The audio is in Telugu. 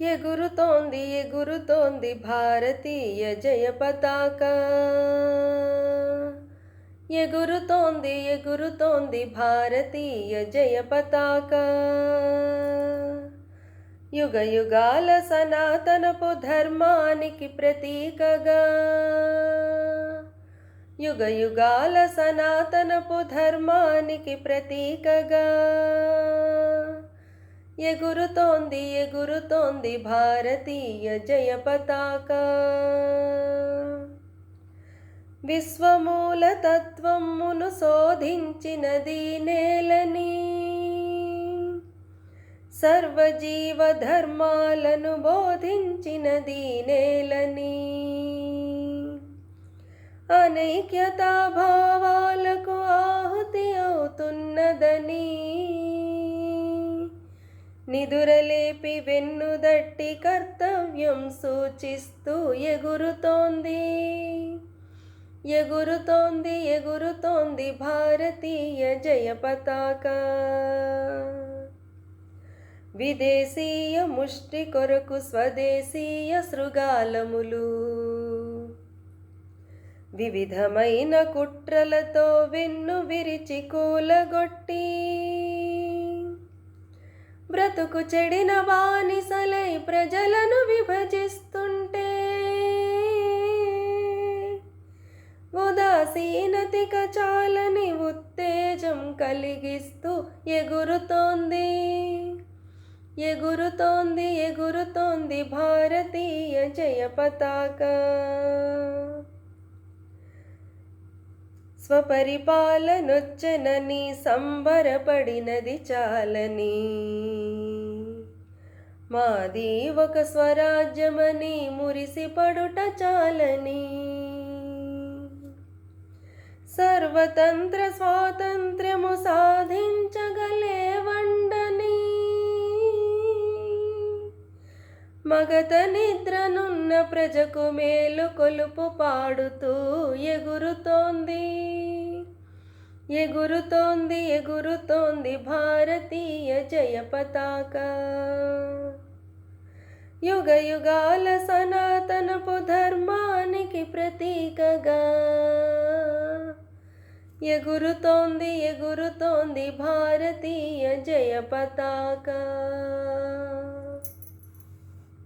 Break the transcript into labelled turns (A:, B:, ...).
A: ఎగురుతోంది ఎగురుతోంది భారతీయ జయ పతాక. ఎగురుతోంది ఎగురుతోంది భారతీయ జయ పతాక. యుగ యుగాల సనాతనపు ధర్మానికి ప్రతీకగా. యుగ యుగాల సనాతనపు ధర్మానికి ప్రతీకగా. ఎగురుతోంది ఎగురుతోంది భారతీయ జయ పతాక విశ్వమూల తత్వమును శోధించినది నేలని సర్వజీవ ధర్మాలను బోధించినది నేలని అనైక్యతా భావాలకు ఆహుతి అవుతున్నదని. నిదురలేపి వెన్నుదట్టి కర్తవ్యం సూచిస్తూ ఎగురుతోంది. ఎగురుతోంది ఎగురుతోంది భారతీయ జయ పతాక విదేశీయ ముష్టి కొరకు స్వదేశీయ శృగాలములు. వివిధమైన కుట్రలతో వెన్ను విరిచి కూలగొట్టి బ్రతుకు చెడిన బానిసలై ప్రజలను విభజిస్తుంటే ఉదాసీనతిక చాలని ఉత్తేజం కలిగిస్తూ ఎగురుతోంది. ఎగురుతోంది ఎగురుతోంది భారతీయ జయ పతాక స్వపరిపాలనొచ్చనని సంబరపడినది చాలని. మాది ఒక స్వరాజ్యమని మురిసిపడుట చాలని. సర్వతంత్ర స్వాతంత్ర్యము సా మగత నిద్రనున్న ప్రజకు మేలు కొలుపు పాడుతూ ఎగురుతోంది. ఎగురుతోంది ఎగురుతోంది భారతీయ జయ పతాక యుగ యుగాల సనాతనపు ధర్మానికి ప్రతీకగా. ఎగురుతోంది ఎగురుతోంది భారతీయ జయ పతాక